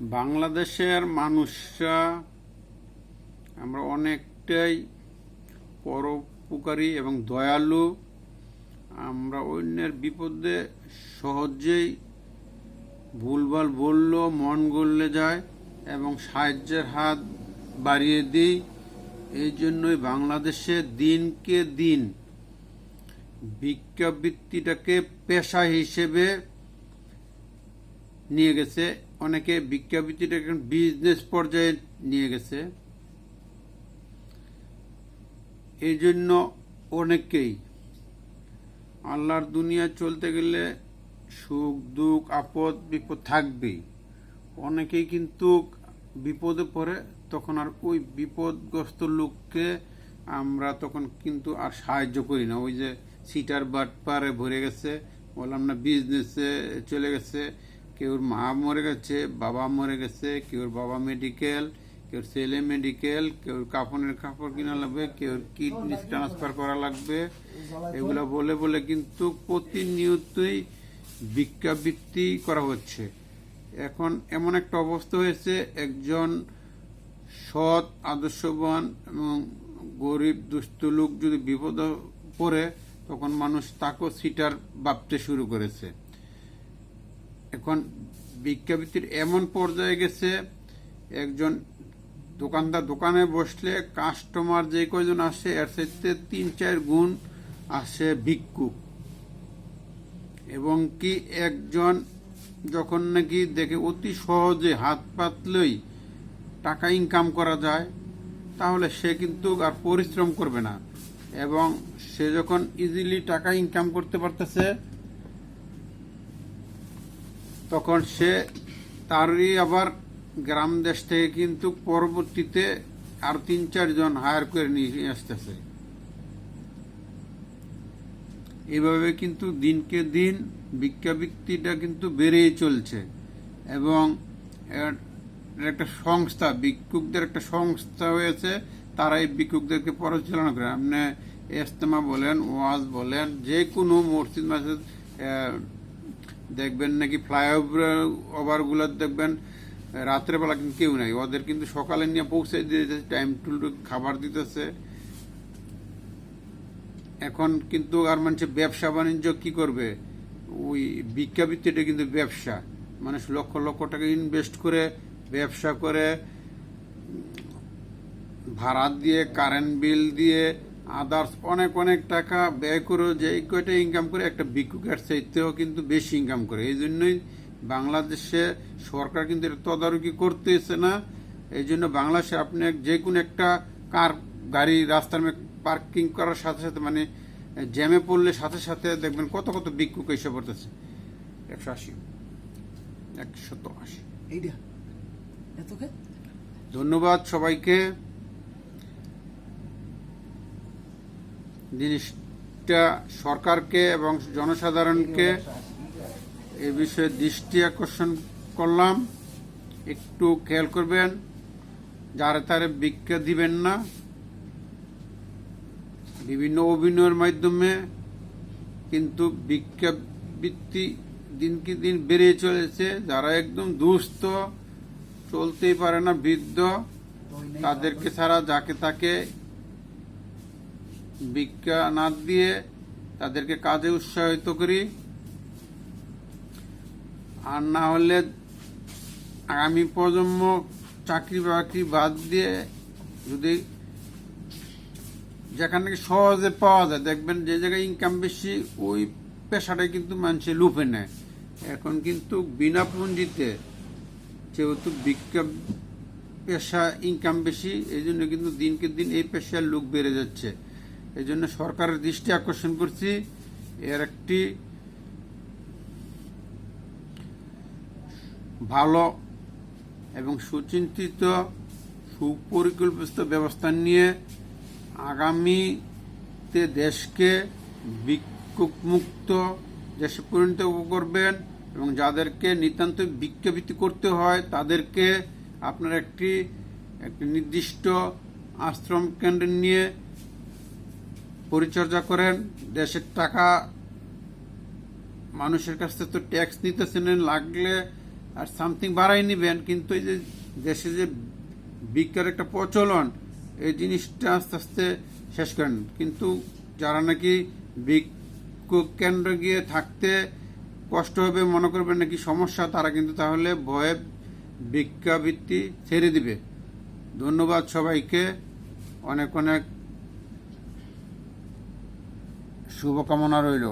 বাংলাদেশের মানুষরা আমরা অনেকটাই পরোপকারী এবং দয়ালু। আমরা অন্যের বিপদে সহজেই ভুলভাল বললেও মন গললে যায় এবং সাহায্যের হাত বাড়িয়ে দিই। এই জন্যই বাংলাদেশে দিনকে দিন ভিক্ষাবৃত্তিটাকে পেশা হিসেবে নিয়ে গেছে। অনেকে ভিক্ষাবৃত্তিটাকে বিজনেস পর্যায়ে নিয়ে গেছে। এই জন্য অনেকেই আল্লাহর দুনিয়া চলতে গেলে সুখ, দুঃখ, আপদ, বিপদ থাকবেই। অনেকেই কিন্তু বিপদে পড়ে, তখন আর ওই বিপদগ্রস্ত লোককে আমরা তখন কিন্তু আর সাহায্য করি না। ওই যে সিটার বাট পারে ভরে গেছে, বললাম না বিজনেসে চলে গেছে। কেউর মা মরে গেছে, বাবা মরে গেছে, কেউর বাবা মেডিকেল কেউর ছেলে মেডিকেল কেউর কাপড়ের কাপড় কিনা লাগবে, কেউর কিডনি ট্রান্সফার করা লাগবে। এগুলো বলে বলে কিন্তু প্রতিনিয়তই ভিক্ষাবৃত্তি করা হচ্ছে। এখন এমন একটা অবস্থা হয়েছে, একজন সৎ, আদর্শবান এবং গরিব, দুস্থ লোক যদি বিপদ পড়ে, তখন মানুষ তাকেও সিটার ভাবতে শুরু করেছে। এখন ভিক্ষাবৃত্তির এমন পর্যায়ে গেছে, একজন দোকানদার দোকানে বসলে কাস্টমার যে কয়জন আসে, এর সাথে তিন চার গুণ আসে ভিক্ষুক এবং কি একজন যখন নাকি দেখে অতি সহজে হাত পাতলেই টাকা ইনকাম করা যায়, তাহলে সে কিন্তু আর পরিশ্রম করবে না। এবং সে যখন ইজিলি টাকা ইনকাম করতে পারতেছে তখন সে তারই আবার গ্রাম দেশ থেকে কিন্তু পরবর্তীতে আর তিন চারজন হায়ার করে নিয়ে আসতেছে। এভাবে কিন্তু দিনকে দিন ভিক্ষাবৃত্তিটা কিন্তু বেড়েই চলছে এবং একটা সংস্থা, ভিক্ষুকদের একটা সংস্থা হয়েছে, তারা এই ভিক্ষুকদেরকে পরিচালনা করে। আপনি এস্তেমা বলেন, ওয়াজ বলেন যে কোনো মসজিদ মাসজিদ দেখবেন নাকি ফ্লাইওভার ওভারগুলো দেখবেন রাত্রেবেলা কিন্তু কেউ নাই। ওদের কিন্তু সকালে নিয়ে পৌঁছে দিতেছে টাইম টু খাবার দিতেছে। এখন কিন্তু আর মানুষের ব্যবসা বাণিজ্য কি করবে? ওই ভিক্ষাবৃত্তিটা কিন্তু ব্যবসা। মানুষ লক্ষ লক্ষ টাকা ইনভেস্ট করে ব্যবসা করে, ভাড়া দিয়ে কারেন্ট বিল দিয়ে আদার্স অনেক অনেক টাকা ব্যয় করে যে কয়টা ইনকাম করে একটা ভিক্ষু ভিক্ষুকের চাইতেও কিন্তু বেশি ইনকাম করে। এই জন্যই বাংলাদেশে সরকার কিন্তু এটা তদারকি করতেছে না। এই জন্য বাংলাদেশে আপনি যে কোনো একটা কার গাড়ি রাস্তার পার্কিং করার সাথে সাথে মানে জ্যামে পড়লে সাথে সাথে দেখবেন কত কত ভিক্ষুক এসে পড়তেছে। একশো আশি। একশত আশি। এইটা ধন্যবাদ সবাইকে। জিনিসটা সরকারকে এবং জনসাধারণকে এ বিষয়ে দৃষ্টি আকর্ষণ করলাম। একটু খেয়াল করবেন, যারে তারে ভিক্ষা দিবেন না। বিভিন্ন অভিনয়ের মাধ্যমে কিন্তু ভিক্ষাবৃত্তি দিনকে দিন বেড়ে চলেছে। যারা একদম দুস্থ, চলতেই পারে না, বৃদ্ধ, তাদেরকে ছাড়া যাকে তাকে না দিয়ে তাদেরকে কাজে উৎসাহিত করি। আর না হলে আগামী প্রজন্ম চাকরি বাকরি বাদ দিয়ে যদি যেখানে সহজে পাওয়া যায়, দেখবেন যে জায়গায় ইনকাম বেশি, ওই পেশাটা কিন্তু মানুষে লুপে নেয়। এখন কিন্তু বিনা পুঁজিতে যেহেতু ভিক্ষা পেশা ইনকাম বেশি, এই জন্য কিন্তু দিনকে দিন এই পেশার লোক বেড়ে যাচ্ছে। এই জন্য সরকারের দৃষ্টি আকর্ষণ করছি। এর একটি ভালো এবং সুচিন্তিত, সুপরিকল্পিত ব্যবস্থা নিয়ে আগামীতে দেশকে ভিক্ষুকমুক্ত দেশে পরিণত করবেন এবং যাদেরকে নিতান্ত ভিক্ষাবৃত্তি করতে হয়, তাদেরকে আপনার একটি একটি নির্দিষ্ট আশ্রম কেন্দ্র নিয়ে পরিচর্যা করেন, দেশের টাকা মানুষের কাছ থেকে তো ট্যাক্স নিতেছেন লাগলে আর সামথিং বাড়াই নেবেন, কিন্তু এই যে দেশে যে ভিক্ষার একটা প্রচলন, এই জিনিসটা আস্তে আস্তে শেষ করেন। কিন্তু যারা নাকি কেন্দ্র গিয়ে থাকতে কষ্ট হবে, মনে করবেন নাকি সমস্যা, তারা কিন্তু তাহলে ভয়ে ভিক্ষাবৃত্তি ছেড়ে দিবে। ধন্যবাদ সবাইকে। অনেক অনেক শুভকামনা রইল।